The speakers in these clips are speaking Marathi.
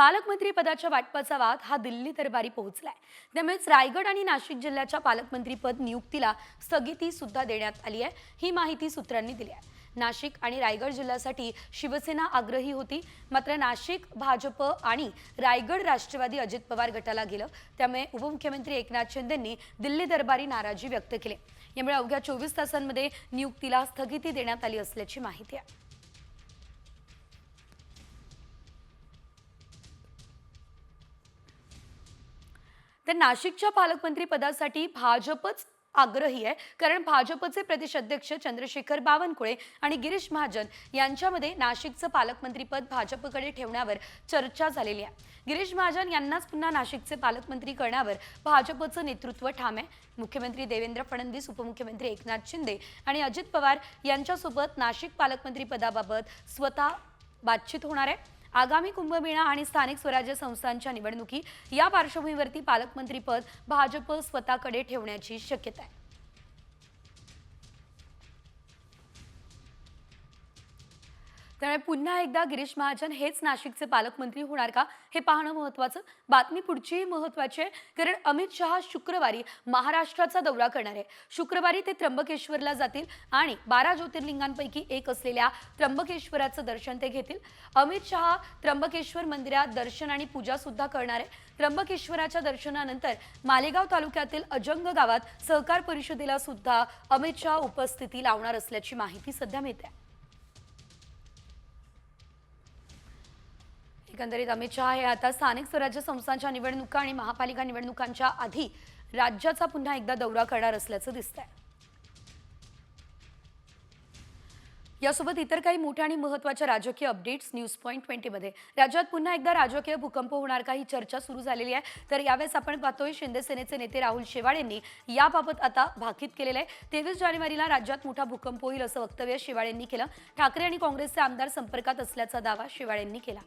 पालकमंत्री पदाच्या वाटपाचा वाद हा दिल्ली दरबारी पोहोचलाय. त्यामुळेच रायगड आणि नाशिक जिल्ह्याच्या पालकमंत्रीपद नियुक्तीला स्थगिती सुद्धा देण्यात आली आहे. ही माहिती सूत्रांनी दिली आहे. नाशिक आणि रायगड जिल्ह्यासाठी शिवसेना आग्रही होती. मात्र नाशिक भाजप आणि रायगड राष्ट्रवादी अजित पवार गटाला गेलं. त्यामुळे उपमुख्यमंत्री एकनाथ शिंदेंनी दिल्ली दरबारी नाराजी व्यक्त केली. यामुळे अवघ्या चोवीस तासांमध्ये नियुक्तीला स्थगिती देण्यात आली असल्याची माहिती आहे. तर नाशिकच्या पालकमंत्री पदासाठी भाजपच आग्रही आहे. कारण भाजपचे प्रदेश अध्यक्ष चंद्रशेखर बावनकुळे आणि गिरीश महाजन यांच्यामध्ये नाशिकचं पालकमंत्रीपद भाजपकडे ठेवण्यावर चर्चा झालेली आहे. गिरीश महाजन यांनाच पुन्हा नाशिकचे पालकमंत्री करण्यावर भाजपचं नेतृत्व ठाम आहे. मुख्यमंत्री देवेंद्र फडणवीस उपमुख्यमंत्री एकनाथ शिंदे आणि अजित पवार यांच्यासोबत नाशिक पालकमंत्री पदाबाबत स्वतः बातचीत होणार आहे. आगामी कुंभमेळा आणि स्थानिक स्वराज्य संस्थांच्या निवडणुकी या पार्श्वभूमीवरती पालकमंत्रीपद भाजप स्वतःकडे ठेवण्याची शक्यता आहे. त्यामुळे पुन्हा एकदा गिरीश महाजन हेच नाशिकचे पालकमंत्री होणार का? हे पाहणं महत्वाचं बातमी पुढचीही महत्वाची आहे. कारण अमित शहा शुक्रवारी महाराष्ट्राचा दौरा करणार आहे. शुक्रवारी ते त्र्यंबकेश्वरला जातील आणि बारा ज्योतिर्लिंगांपैकी एक असलेल्या त्र्यंबकेश्वराचं दर्शन ते घेतील. अमित शहा त्र्यंबकेश्वर मंदिरात दर्शन आणि पूजा सुद्धा करणार आहे. त्र्यंबकेश्वराच्या दर्शनानंतर मालेगाव तालुक्यातील अजंग गावात सहकार परिषदेला सुद्धा अमित शहा उपस्थिती लावणार असल्याची माहिती सध्या मिळते एकंदरीत अमित शहा हे आता स्थानिक स्वराज्य संस्थांच्या निवडणुका आणि महापालिका निवडणुकांच्या आधी राज्याचा पुन्हा एकदा दौरा करणार असल्याचं दिसतंय. यासोबत इतर काही मोठ्या आणि महत्त्वाच्या राजकीय अपडेट्स न्यूज पॉईंट ट्वेंटीमध्ये राज्यात पुन्हा एकदा राजकीय भूकंप होणार का ही चर्चा सुरू झालेली आहे. तर यावेळेस आपण पाहतोय शिंदे सेनेचे नेते राहुल शेवाळ यांनी याबाबत आता भाकीत केलेलं आहे. तेवीस जानेवारीला राज्यात मोठा भूकंप होईल असं वक्तव्य शेवाळ यांनी केलं. ठाकरे आणि काँग्रेसचे आमदार संपर्कात असल्याचा दावा शेवाळ यांनी केला.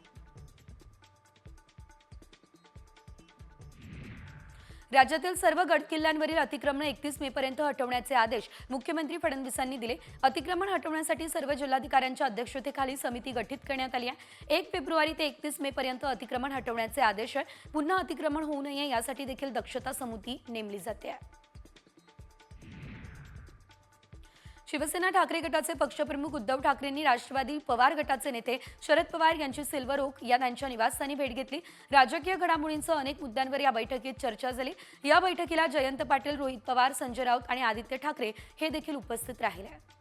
राज्यातील सर्व गडकिल्ल्यांवरील अतिक्रमण एकतीस मे पर्यंत हटवण्याचे आदेश मुख्यमंत्री फडणवीसांनी दिले. अतिक्रमण हटवण्यासाठी सर्व जिल्हाधिकाऱ्यांच्या अध्यक्षतेखाली समिती गठीत करण्यात आली आहे. एक फेब्रुवारी ते एकतीस मे पर्यंत अतिक्रमण हटवण्याचे आदेश आहे. पुन्हा अतिक्रमण होऊ नये यासाठी देखील दक्षता समिती नेमली जाते. शिवसेना ठाकरे गटाचे पक्षप्रमुख उद्धव ठाकरेंनी राष्ट्रवादी पवार गटाचे नेते शरद पवार यांची सिल्वर ओक या त्यांच्या निवासस्थानी भेट घेतली. राजकीय घडामोडींसह अनेक मुद्द्यांवर या बैठकीत चर्चा झाली. या बैठकीला जयंत पाटील रोहित पवार संजय राऊत आणि आदित्य ठाकरे हे देखील उपस्थित राहिले.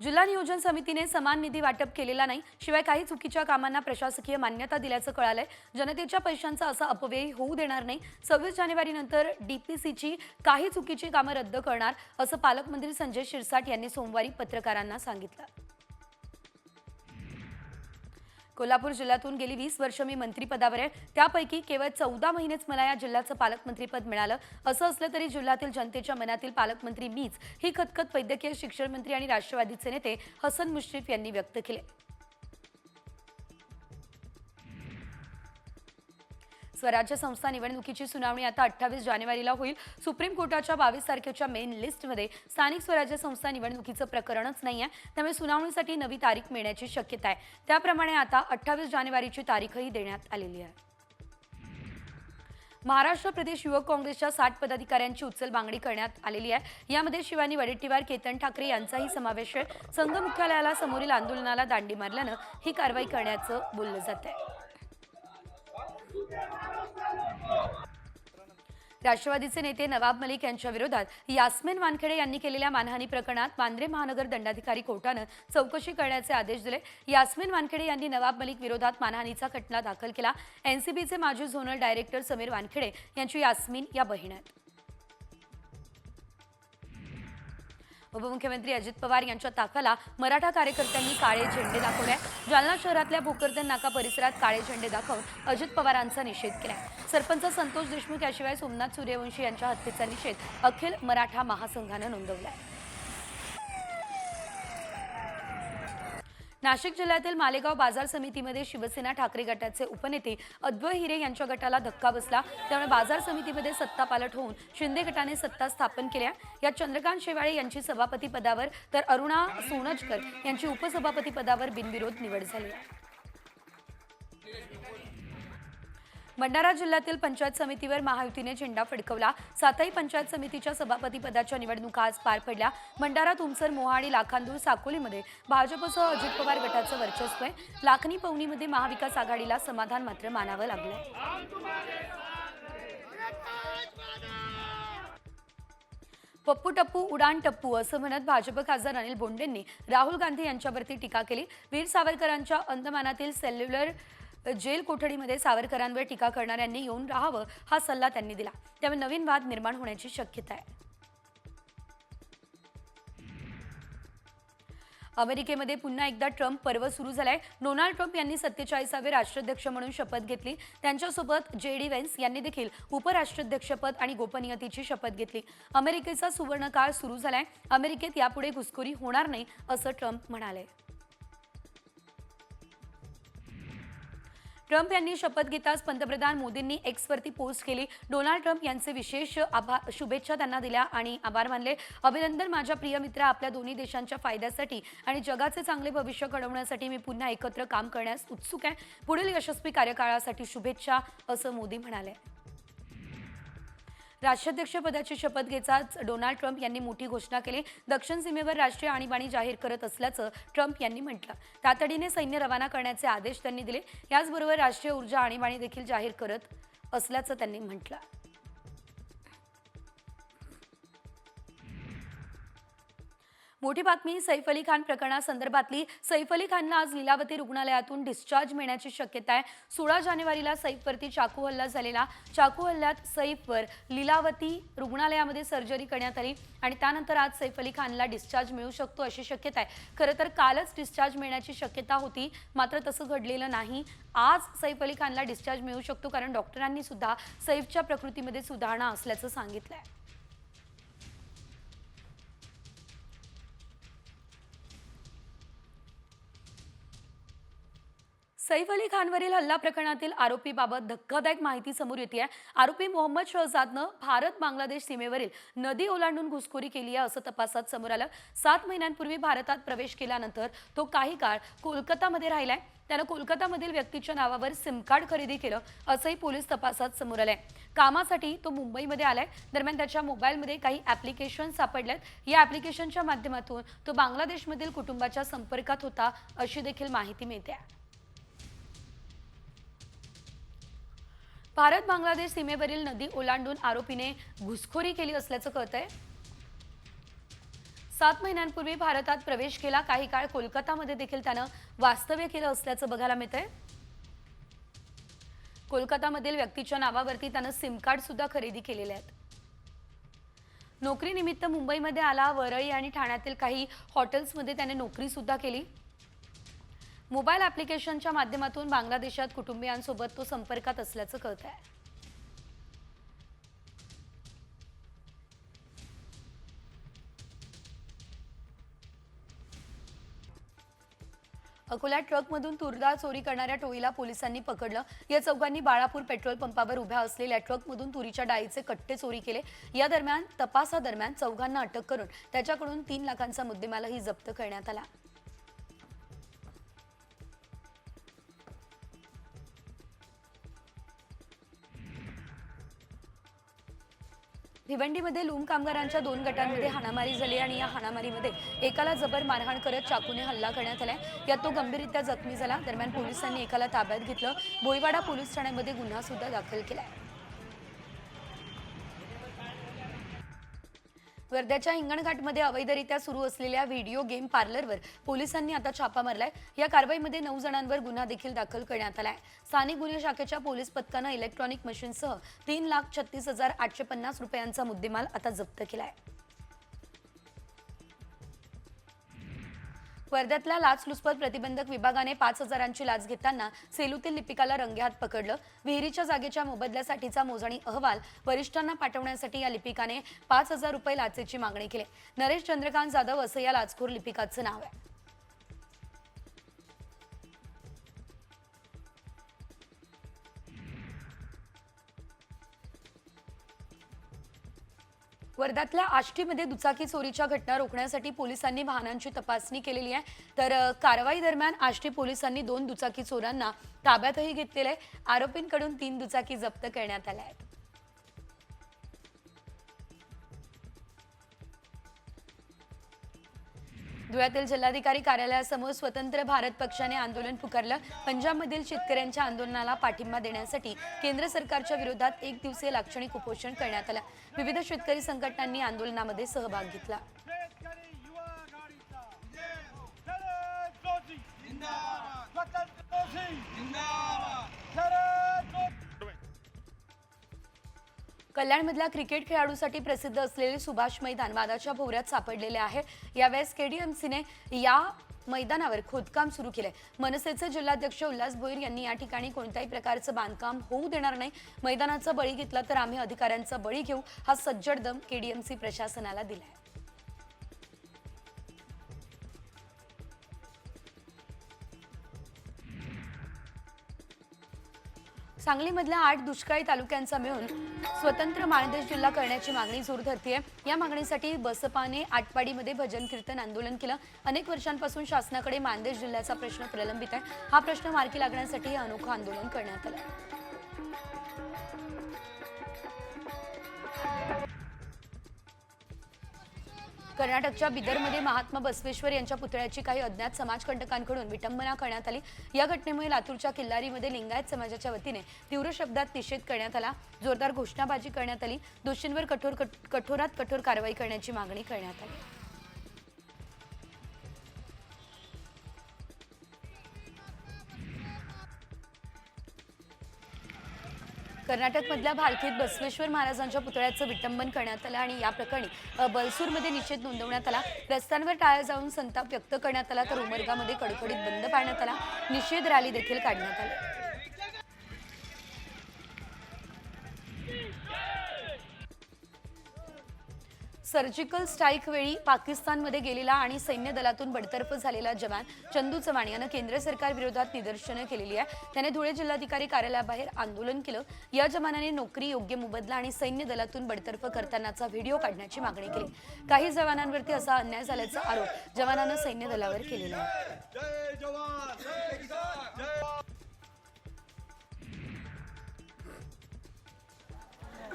जिल्हा नियोजन समितीने समान निधी वाटप केलेला नाही शिवाय काही चुकीच्या कामांना प्रशासकीय मान्यता दिल्याचं कळालंय. जनतेच्या पैशांचा असा अपव्यय होऊ देणार नाही. सव्वीस जानेवारीनंतर डीपीसीची काही चुकीची कामं रद्द करणार असं पालकमंत्री संजय शिरसाट यांनी सोमवारी पत्रकारांना सांगितलं. कोल्हापूर जिल्ह्यातून गेली वीस वर्ष मी मंत्रीपदावर आहे. त्यापैकी केवळ चौदा महिनेच मला या जिल्ह्याचं पालकमंत्रीपद मिळालं. असं असलं तरी जिल्ह्यातील जनतेच्या मनातील पालकमंत्री मीच ही खतखत वैद्यकीय शिक्षण मंत्री आणि राष्ट्रवादीचे नेते हसन मुश्रीफ यांनी व्यक्त केले. स्वराज्य संस्था निवडणुकीची सुनावणी आता अठ्ठावीस जानेवारीला होईल. सुप्रीम कोर्टाच्या बावीस तारखेच्या मेन लिस्टमध्ये स्थानिक स्वराज्य संस्था निवडणुकीचं प्रकरणच नाही आहे त्यामुळे सुनावणीसाठी नवी तारीख मिळण्याची शक्यता आहे. त्याप्रमाणे आता अठ्ठावीस जानेवारीची तारीखही देण्यात आलेली आहे. महाराष्ट्र प्रदेश युवक काँग्रेसच्या साठ पदाधिकाऱ्यांची उचल बांगडी करण्यात आलेली आहे. यामध्ये शिवानी वडेट्टीवार केतन ठाकरे यांचाही समावेश आहे. संघ मुख्यालयाला समोरील आंदोलनाला दांडी मारल्यानं ही कारवाई करण्याचं बोललं जात आहे राष्ट्रवादीचे नेते नवाब मलिक यांच्या विरोधात यास्मिन वानखेडे यांनी केलेल्या मानहानी प्रकरणात मांद्रे महानगर दंडाधिकारी कोर्टानं चौकशी करण्याचे आदेश दिले. यास्मिन वानखेडे यांनी नवाब मलिक विरोधात मानहानीचा खटला दाखल केला. एनसीबीचे माजी झोनल डायरेक्टर समीर वानखेडे यांची यास्मिन या बहीण उपमुख्यमंत्री अजित पवार यांच्या ताकाला मराठा कार्यकर्त्यांनी काळे झेंडे दाखवले जालना शहरातल्या भोकरदन नाका परिसरात काळे झेंडे दाखवून अजित पवारांचा निषेध केलाय सरपंच संतोष देशमुख याशिवाय सोमनाथ सूर्यवंशी यांच्या हत्येचा निषेध अखिल मराठा महासंघानं नोंदवलाय नाशिक जिल्ह्यातील मालेगाव बाजार समितीमध्ये शिवसेना ठाकरे गटाचे उपनेते अद्वय हिरे यांच्या गटाला धक्का बसला. त्यामुळे बाजार समितीमध्ये सत्ता पालट होऊन शिंदे गटाने सत्ता स्थापन केल्या. यात चंद्रकांत शेवाळे यांची सभापती पदावर तर अरुणा सोनजकर यांची उपसभापती पदावर बिनविरोध निवड झाली. भंडारा जिल्ह्यातील पंचायत समितीवर महायुतीने झेंडा फडकवला. सातही पंचायत समितीच्या सभापती पदाच्या निवडणुका आज पार पडल्या. भंडारा तुमसर मोहा आणि लाखांदूर साकोलीमध्ये भाजपसह अजित पवार गटाचं वर्चस्व आहे. लाखनी पवनीमध्ये महाविकास आघाडीला समाधान मात्र मानावं लागलं पप्पू टप्पू उडान टप्पू असं म्हणत भाजप खासदार अनिल बोंडेंनी राहुल गांधी यांच्यावरती टीका केली. वीर सावरकरांच्या अंदमानातील सेल्युलर जेल कोठडीमध्ये सावरकरांवर टीका करणाऱ्यांनी येऊन राहावं हा सल्ला त्यांनी दिला. त्यामुळे नवीन वाद निर्माण होण्याची शक्यता आहे. अमेरिकेमध्ये पुन्हा एकदा ट्रम्प पर्व सुरू झालाय. डोनाल्ड ट्रम्प यांनी सत्तेचाळीसावे राष्ट्राध्यक्ष म्हणून शपथ घेतली. त्यांच्यासोबत जे डी वेन्स यांनी देखील उपराष्ट्राध्यक्षपद आणि गोपनीयतेची शपथ घेतली. अमेरिकेचा सुवर्णकाळ सुरू झालाय. अमेरिकेत यापुढे घुसखोरी होणार नाही असं ट्रम्प म्हणाले. ट्रम्प यांनी शपथ घेताच पंतप्रधान मोदींनी एक्सवरती पोस्ट केली. डोनाल्ड ट्रम्प यांचे विशेष आभार शुभेच्छा त्यांना दिल्या आणि आभार मानले. अभिनंदन माझ्या प्रिय मित्र आपल्या दोन्ही देशांच्या फायद्यासाठी आणि जगाचे चांगले भविष्य घडवण्यासाठी मी पुन्हा एकत्र काम करण्यास उत्सुक आहे. पुढील यशस्वी कार्यकाळासाठी शुभेच्छा असं मोदी म्हणाले. राष्ट्राध्यक्षपदाची शपथ घेताच डोनाल्ड ट्रम्प यांनी मोठी घोषणा केली. दक्षिण सीमेवर राष्ट्रीय आणीबाणी जाहीर करत असल्याचं ट्रम्प यांनी म्हटलं. तातडीने सैन्य रवाना करण्याचे आदेश त्यांनी दिले. याचबरोबर राष्ट्रीय ऊर्जा आणीबाणी देखील जाहीर करत असल्याचं त्यांनी म्हटलं. मोठी बातमी सैफ अली खान प्रकरणासंदर्भातली. सैफ अली खानला आज लीलावती रुग्णालयातून डिस्चार्ज मिळण्याची शक्यता आहे. सोळा जानेवारीला सैफवरती चाकू हल्ला झालेला. चाकू हल्ल्यात सैफवर लीलावती रुग्णालयामध्ये सर्जरी करण्यात आली आणि त्यानंतर आज सैफ अली खानला डिस्चार्ज मिळू शकतो अशी शक्यता आहे. खरं तर कालच डिस्चार्ज मिळण्याची शक्यता होती मात्र तसं घडलेलं नाही. आज सैफ अली खानला डिस्चार्ज मिळू शकतो कारण डॉक्टरांनी सुद्धा सैफच्या प्रकृतीमध्ये सुधारणा असल्याचं सांगितलं आहे सैफ अली खानवरील हल्ला प्रकरणातील आरोपीबाबत धक्कादायक माहिती समोर येते आहे. आरोपी मोहम्मद शहजादनं भारत बांगलादेश सीमेवरील नदी ओलांडून घुसखोरी केली आहे असं तपासात समोर आलं. सात महिन्यांपूर्वी भारतात प्रवेश केल्यानंतर तो काही काळ कोलकातामध्ये राहिलाय. त्यानं कोलकातामधील व्यक्तीच्या नावावर सिम कार्ड खरेदी केलं असंही पोलीस तपासात समोर आलंय. कामासाठी तो मुंबईमध्ये आलाय. दरम्यान त्याच्या मोबाईलमध्ये काही ॲप्लिकेशन सापडल्यात. या ॲप्लिकेशनच्या माध्यमातून तो बांगलादेशमधील कुटुंबाच्या संपर्कात होता अशी देखील माहिती मिळते भारत बांगलादेश सीमेवरील नदी ओलांडून आरोपीने घुसखोरी केली असल्याचं कळतंय. सात महिन्यांपूर्वी भारतात प्रवेश केला. काही काळ कोलकातामध्ये देखील त्यानं वास्तव्य केलं असल्याचं बघायला मिळतंय. कोलकातामधील व्यक्तीच्या नावावरती त्यानं सिम कार्ड सुद्धा खरेदी केलेले आहेत. नोकरीनिमित्त मुंबईमध्ये आला वरळी आणि ठाण्यातील काही हॉटेल्समध्ये त्याने नोकरी सुद्धा केली. मोबाईल ॲप्लिकेशनच्या माध्यमातून बांगलादेशात कुटुंबियांसोबत तो संपर्कात असल्याचं कळत आहे अकोला ट्रकमधून तुरडाळ चोरी करणाऱ्या टोळीला पोलिसांनी पकडलं. या चौघांनी बाळापूर पेट्रोल पंपावर उभ्या असलेल्या ट्रकमधून तुरीच्या डाळीचे कट्टे चोरी केले. या दरम्यान तपासादरम्यान चौघांना अटक करून त्याच्याकडून तीन लाखांचा मुद्देमालही जप्त करण्यात आला. भिवंडीमध्ये लूम कामगारांच्या दोन गटांमध्ये हाणामारी झाली आणि या हाणामारीमध्ये एकाला जबर मारहाण करत चाकूने हल्ला करण्यात आलाय. यात तो गंभीररित्या जखमी झाला. दरम्यान पोलिसांनी एकाला ताब्यात घेतलं. बोईवाडा पोलीस ठाण्यामध्ये गुन्हा सुद्धा दाखल केलाय. वर्ध्याच्या हिंगणघाटमध्ये अवैधरित्या सुरू असलेल्या व्हिडिओ गेम पार्लरवर पोलिसांनी आता छापा मारलाय. या कारवाईमध्ये नऊ जणांवर गुन्हा देखील दाखल करण्यात आलाय. स्थानिक गुन्हे शाखेच्या पोलीस पथकानं इलेक्ट्रॉनिक मशीनसह तीन लाख छत्तीस हजार आठशे पन्नास रुपयांचा मुद्देमाल आता जप्त केलाय. वर्ध्यातल्या लाचलुचपत प्रतिबंधक विभागाने पाच हजारांची लाच घेताना सेलूतील लिपिकाला रंगेहात पकडलं. विहिरीच्या जागेच्या मोबदल्यासाठीचा मोजणी अहवाल वरिष्ठांना पाठवण्यासाठी या लिपिकाने पाच हजार रुपये लाचेची मागणी केली. नरेश चंद्रकांत जाधव असं या लाचखोर लिपिकाचं नाव आहे. वर्ध्यातल्या आष्टीमध्ये दुचाकी चोरीच्या घटना रोखण्यासाठी पोलिसांनी वाहनांची तपासणी केलेली आहे. तर कारवाई दरम्यान आष्टी पोलिसांनी दोन दुचाकी चोरांना ताब्यातही घेतलेलं आहे. आरोपींकडून तीन दुचाकी जप्त करण्यात आल्या आहेत. धुळ्यातील जिल्हाधिकारी कार्यालयासमोर स्वतंत्र भारत पक्षाने आंदोलन पुकारलं. पंजाबमधील शेतकऱ्यांच्या आंदोलनाला पाठिंबा देण्यासाठी केंद्र सरकारच्या विरोधात एक दिवसीय लाक्षणिक उपोषण करण्यात आलं. विविध शेतकरी संघटनांनी आंदोलनामध्ये सहभाग घेतला. शेतकरी कल्याणमधल्या क्रिकेट खेळाडूसाठी प्रसिद्ध असलेले सुभाष मैदान वादाच्या भोवऱ्यात सापडलेले आहे. यावेळेस केडीएमसीने या मैदानावर खोदकाम सुरू केलंय. मनसेचे जिल्हाध्यक्ष उल्हास भोईर यांनी या ठिकाणी कोणत्याही प्रकारचं बांधकाम होऊ देणार नाही. मैदानाचा बळी घेतला तर आम्ही अधिकाऱ्यांचा बळी घेऊ हा सज्जड दम केडीएमसी प्रशासनाला दिलाय. सांगलीमधल्या आठ दुष्काळी तालुक्यांचा मिळून स्वतंत्र माणदेश जिल्हा करण्याची मागणी जोर धरतीये. या मागणीसाठी बसपाने आटपाडीमध्ये भजन कीर्तन आंदोलन केलं. अनेक वर्षांपासून शासनाकडे मानदेश जिल्ह्याचा प्रश्न प्रलंबित आहे. हा प्रश्न मार्गी लागण्यासाठी हे अनोखं आंदोलन करण्यात आलं. कर्नाटकच्या बिदरमध्ये महात्मा बसवेश्वर यांच्या पुतळ्याची काही अज्ञात समाजकंटकांकडून विटंबना करण्यात आली. या घटनेमुळे लातूरच्या किल्लारीमध्ये लिंगायत समाजाच्या वतीने तीव्र शब्दात निषेध करण्यात आला. जोरदार घोषणाबाजी करण्यात आली. दोषींवर कठोर कठोरात कठोर कारवाई करण्याची मागणी करण्यात आली. कर्नाटकमधल्या भालकीत बसवेश्वर महाराजांच्या पुतळ्याचं विटंबन करण्यात आलं आणि या प्रकरणी बलसूरमध्ये निषेध नोंदवण्यात आला. रस्त्यांवर टाळ्या जाऊन संताप व्यक्त करण्यात आला तर उमरगामध्ये कडकडीत बंद पाळण्यात आला. निषेध रॅली देखील काढण्यात आली. सर्जिकल स्ट्राईक वेळी पाकिस्तानमध्ये गेलेला आणि सैन्य दलातून बडतर्फ झालेला जवान चंदू चव्हाण यानं केंद्र सरकार विरोधात निदर्शनं केलेली आहे. त्याने धुळे जिल्हाधिकारी कार्यालयाबाहेर आंदोलन केलं. या जवानाने नोकरी योग्य मोबदला आणि सैन्य दलातून बडतर्फ करतानाचा व्हिडिओ काढण्याची मागणी केली. काही जवानांवरती असा अन्याय झाल्याचा आरोप जवानानं सैन्य दलावर केलेला आहे.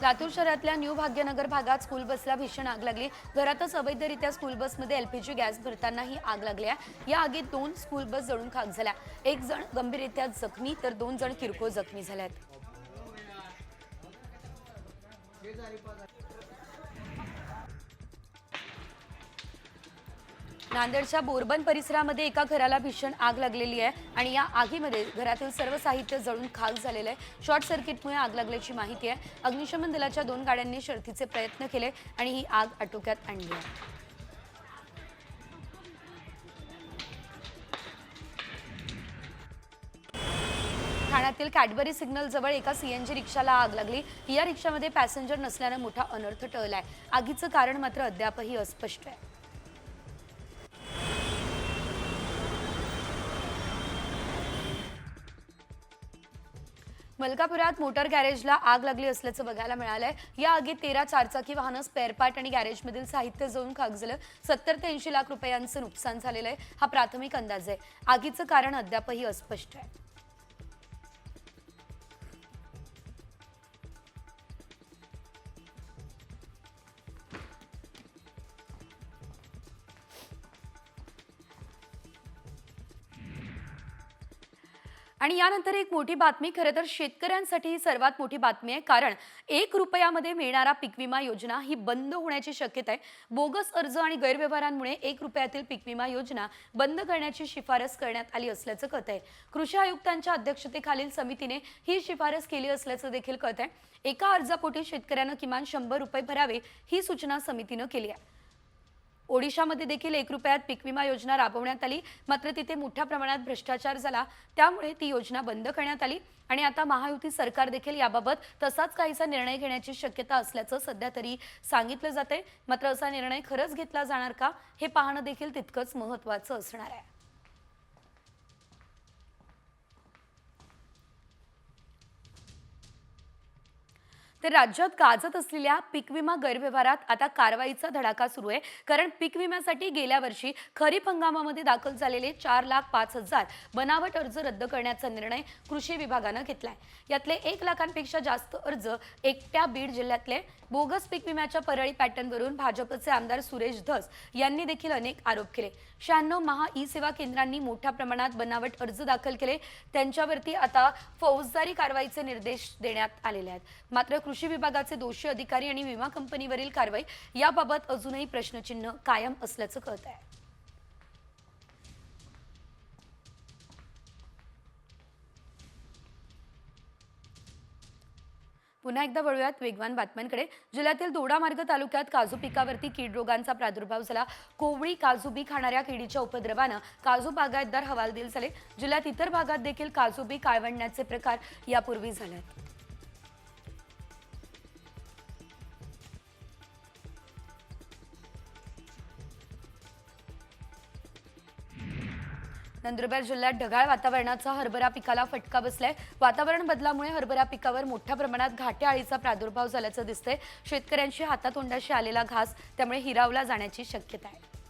लातूर शहरातल्या न्यू भाग्यनगर भागात स्कूल बसला भीषण आग लागली. घरातच अवैधरित्या स्कूल बसमध्ये एलपीजी गॅस भरताना ही आग लागली आहे. या आगीत दोन स्कूल बस जळून खाक झाल्या. एक जण गंभीररित्या जखमी तर दोन जण किरकोळ जखमी झाल्यात. नांदेडच्या बोरबन परिसरामध्ये एका घराला भीषण आग लागलेली आहे आणि या आगीमध्ये घरातील सर्व साहित्य जळून खाक झालेलं आहे. शॉर्ट सर्किटमुळे आग लागल्याची माहिती आहे. अग्निशमन दलाच्या दोन गाड्यांनी शर्थीचे प्रयत्न केले आणि ही आग आटोक्यात आणली आहे. ठाण्यातील कॅडबरी सिग्नल जवळ एका सीएनजी रिक्षाला आग लागली. या रिक्षामध्ये पॅसेंजर नसल्यानं मोठा अनर्थ टळलाय. आगीचं कारण मात्र अद्यापही अस्पष्ट आहे. मलकापुरात मोटर गॅरेजला आग लागली असल्याचं बघायला मिळालंय. या आगीत तेरा चारचाकी वाहनं स्पेअर पार्ट आणि गॅरेजमधील साहित्य जळून खाक झालं सत्तर ते ऐंशी लाख रुपयांचं नुकसान झालेलं आहे. हा प्राथमिक अंदाज आहे. आगीचं कारण अद्यापही अस्पष्ट आहे. आणि यानंतर एक मोठी बातमी खरं तर शेतकऱ्यांसाठी ही सर्वात मोठी बातमी आहे. कारण एक रुपयामध्ये मिळणारा पीक विमा योजना ही बंद होण्याची शक्यता आहे. बोगस अर्ज आणि गैरव्यवहारांमुळे एक रुपयातील पीक विमा योजना बंद करण्याची शिफारस करण्यात आली असल्याचं कळत आहे. कृषी आयुक्तांच्या अध्यक्षतेखालील समितीने ही शिफारस केली असल्याचं देखील कळत आहे. एका अर्जापोटी शेतकऱ्यानं किमान शंभर रुपये भरावे ही सूचना समितीनं केली आहे. ओडिशामध्ये देखील एक रुपयात पीक विमा योजना राबवण्यात आली. मात्र तिथे मोठ्या प्रमाणात भ्रष्टाचार झाला. त्यामुळे ती योजना बंद करण्यात आली आणि आता महायुती सरकार देखील याबाबत तसाच काहीसा निर्णय घेण्याची शक्यता असल्याचं सध्या तरी सांगितलं जाते मात्र असा निर्णय खरंच घेतला जाणार का हे पाहणं देखील तितकंच महत्त्वाचं असणार आहे. तर राज्यात गाजत असलेल्या पीक विमा गैरव्यवहारात आता कारवाईचा धडाका सुरू आहे. कारण पीक विम्यासाठी गेल्या वर्षी खरीप हंगामामध्ये दाखल झालेले चार लाख पाच हजार बनावट अर्ज रद्द करण्याचा निर्णय कृषी विभागानं घेतलाय. यातले एक लाखांपेक्षा जास्त अर्ज एकट्या बीड जिल्ह्यातले बोगस पीक विम्याच्या परळी पॅटर्नवरून भाजपचे आमदार सुरेश धस यांनी देखील अनेक आरोप केले. शहाण्णव महा ई सेवा केंद्रांनी मोठ्या प्रमाणात बनावट अर्ज दाखल केले. त्यांच्यावरती आता फौजदारी कारवाईचे निर्देश देण्यात आलेले आहेत. मात्र कृषी विभागाचे दोषी अधिकारी आणि विमा कंपनीवरील कारवाई याबाबत अजूनही प्रश्नचिन्ह कायम असल्याचं कळत आहे. पुन्हा एकदा वळूयात वेगवान बातम्यांकडे. जिल्ह्यातील दोडामार्ग तालुक्यात काजू पिकावरती कीड रोगांचा प्रादुर्भाव झाला. कोवळी काजू बी खाणाऱ्या किडीच्या उपद्रवानं काजू बागायतदार हवालदिल झाले. जिल्ह्यात इतर भागात देखील काजू बी काळवंडण्याचे प्रकार यापूर्वी झाले नंदुरबार जिल्ह्यात ढगाळ वातावरणाचा हरभरा पिकाला फटका बसलाय. वातावरण बदलामुळे हरभरा पिकावर मोठ्या प्रमाणात घाट्या आळीचा प्रादुर्भाव झाल्याचं दिसतंय. शेतकऱ्यांशी हातातोंडाशी आलेला घास त्यामुळे हिरावला जाण्याची शक्यता आहे.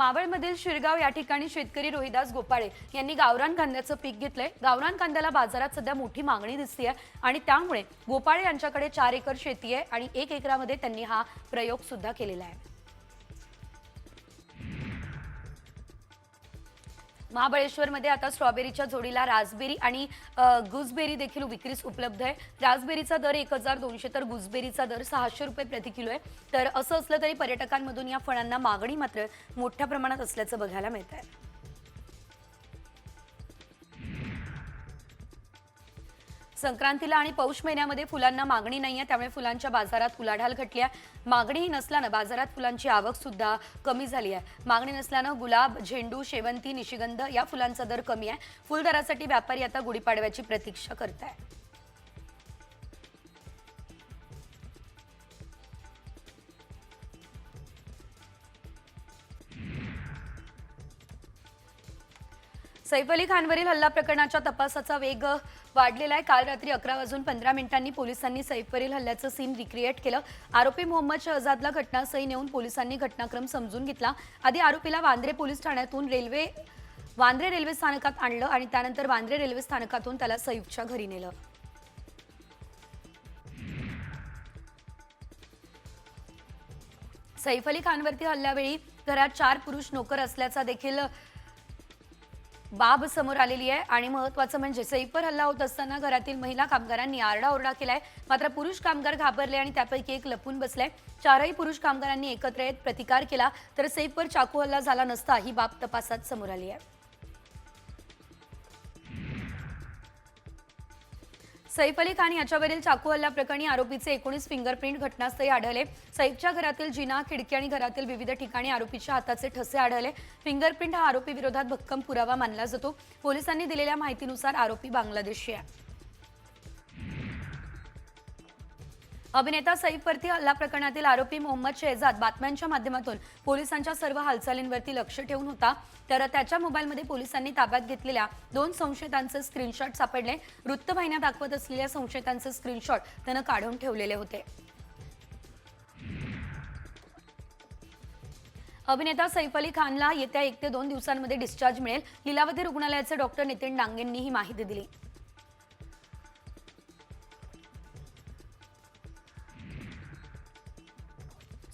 मावळमधील शिरगाव या ठिकाणी शेतकरी रोहिदास गोपाळे यांनी गावरान कांद्याचं पीक घेतलंय. गावरान कांद्याला बाजारात सध्या मोठी मागणी दिसतीये आणि त्यामुळे गोपाळे यांच्याकडे चार एकर शेती आहे आणि एक एकरामध्ये त्यांनी हा प्रयोग सुद्धा केलेला आहे. महाबळेश्वरमध्ये आता स्ट्रॉबेरीच्या जोडीला रासबेरी आणि गुजबेरी देखील विक्रीस उपलब्ध आहे. रासबेरीचा दर एक हजार दोनशे तर गुजबेरीचा दर सहाशे रुपये प्रति किलो आहे. तर असं असलं तरी पर्यटकांमधून या फळांना मागणी मात्र मोठ्या प्रमाणात असल्याचं बघायला मिळत आहे संक्रांतीला आणि पौष महिन्यामध्ये फुलांना मागणी नाहीये त्यामुळे फुलांच्या बाजारात उलाढाल घटली आहे. मागणीही नसल्यानं बाजारात फुलांची आवक सुद्धा कमी झाली आहे. मागणी नसल्यानं गुलाब झेंडू शेवंती निशिगंध या फुलांचा दर कमी आहे. फुलदरासाठी व्यापारी आता गुढीपाडव्याची प्रतीक्षा करत आहे सैफ अली खानवरील हल्ला प्रकरणाच्या तपासाचा वेग वाढलेला आहे. काल रात्री अकरा वाजून पंधरा मिनिटांनी पोलिसांनी सैफवरील हल्ल्याचं सीन रिक्रिएट केलं. आरोपी मोहम्मद शहजादला घटनास्थळी नेऊन पोलिसांनी घटनाक्रम समजून घेतला. आधी आरोपीला वांद्रे पोलीस ठाण्यातून रेल्वे वांद्रे रेल्वे स्थानकात आणलं आणि त्यानंतर वांद्रे रेल्वे स्थानकातून त्याला सैफच्या घरी नेलं. सैफ अली खानवरती हल्ल्यावेळी घरात चार पुरुष नोकर असल्याचा देखील बाब समोर आलेली आहे. आणि महत्वाचं म्हणजे सैपर हल्ला होत असताना घरातील महिला कामगारांनी आरडाओरडा केलाय. मात्र पुरुष कामगार घाबरले आणि त्यापैकी एक लपून बसलाय. चारही पुरुष कामगारांनी एकत्र येत प्रतिकार केला. तर सैफवर चाकू हल्ला झाला नसता ही बाब तपासात समोर आली आहे. सैफ अली खान याच्यावरील चाकू हल्ला प्रकरणी आरोपीचे एकोणीस फिंगरप्रिंट घटनास्थळी आढळले. सैफच्या घरातील जिना खिडकी आणि घरातील विविध ठिकाणी आरोपीच्या हाताचे ठसे आढळले. फिंगरप्रिंट हा आरोपी विरोधात भक्कम पुरावा मानला जातो. पोलिसांनी दिलेल्या माहितीनुसार आरोपी बांगलादेशी आहे. अभिनेता सईफवरती हल्ला प्रकरणातील आरोपी मोहम्मद शेहजाद बातम्यांच्या माध्यमातून पोलिसांच्या सर्व हालचालींवरती लक्ष ठेवून होता. तर त्याच्या मोबाईलमध्ये पोलिसांनी ताब्यात घेतलेल्या दोन संशयितांचे स्क्रीनशॉट सापडले. वृत्तवाहिन्या दाखवत असलेल्या संशयितांचे स्क्रीनशॉट त्यानं काढून ठेवलेले होते. अभिनेता सैफ अली खानला येत्या एक ते दोन दिवसांमध्ये डिस्चार्ज मिळेल. लिलावती रुग्णालयाचे डॉक्टर नितीन डांगेंनी ही माहिती दिली.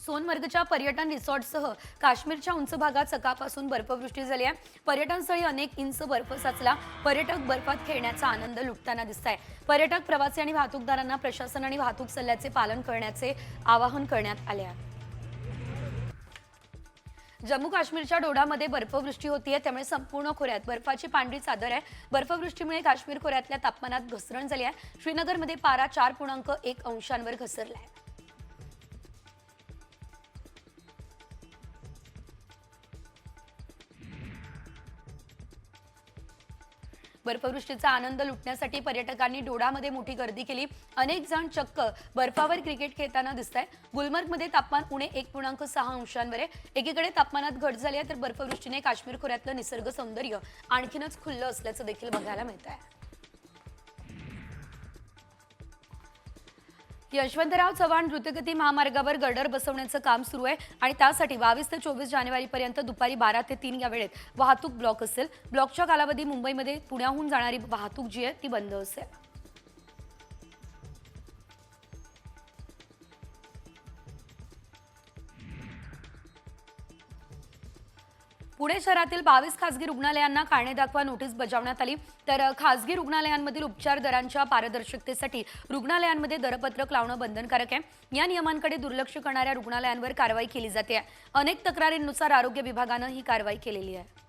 सोनमर्गच्या पर्यटन रिसॉर्टसह काश्मीरच्या उंच भागात सकाळपासून बर्फवृष्टी झाली आहे. पर्यटनस्थळी अनेक इंच बर्फ साचला. पर्यटक बर्फात खेळण्याचा आनंद लुटताना दिसत आहे पर्यटक प्रवासी आणि वाहतूकदारांना प्रशासन आणि वाहतूक सल्ल्याचे पालन करण्याचे आवाहन करण्यात आले आहे. जम्मू काश्मीरच्या डोडामध्ये बर्फवृष्टी होतीये त्यामुळे संपूर्ण खोऱ्यात बर्फाची पांढरी चादर आहे. बर्फवृष्टीमुळे काश्मीर खोऱ्यातल्या तापमानात घसरण झाली आहे. श्रीनगरमध्ये पारा चार पूर्णांक एक अंशांवर घसरला आहे बर्फवृष्टीचा आनंद लुटण्यासाठी पर्यटकांनी डोडामध्ये मोठी गर्दी केली. अनेक जण चक्क बर्फावर क्रिकेट खेळताना दिसत आहे गुलमर्गमध्ये तापमान उणे एक पूर्णांक सहा अंशांवर आहे. एकीकडे तापमानात घट झाली आहे तर बर्फवृष्टीने काश्मीर खोऱ्यातलं निसर्ग सौंदर्य आणखीनच खुल्लं असल्याचं देखील बघायला मिळत आहे यशवंतराव चव्हाण द्रुतगती महामार्गावर गर्डर बसवण्याचं काम सुरू आहे आणि त्यासाठी बावीस ते चोवीस जानेवारीपर्यंत दुपारी बारा ते तीन या वेळेत वाहतूक ब्लॉक असेल. ब्लॉकच्या कालावधी मुंबईमध्ये पुण्याहून जाणारी वाहतूक जी आहे ती बंद असेल. पुणे शहरातील बावीस खासगी रुग्णालयांना कारणे दाखवा नोटीस बजावण्यात आली. तर खासगी रुग्णालयांमधील उपचार दरांच्या पारदर्शकतेसाठी रुग्णालयांमध्ये दरपत्रक लावणं बंधनकारक आहे. या नियमांकडे दुर्लक्ष करणाऱ्या रुग्णालयांवर कारवाई केली जाते. अनेक तक्रारींनुसार आरोग्य विभागानं ही कारवाई केलेली आहे.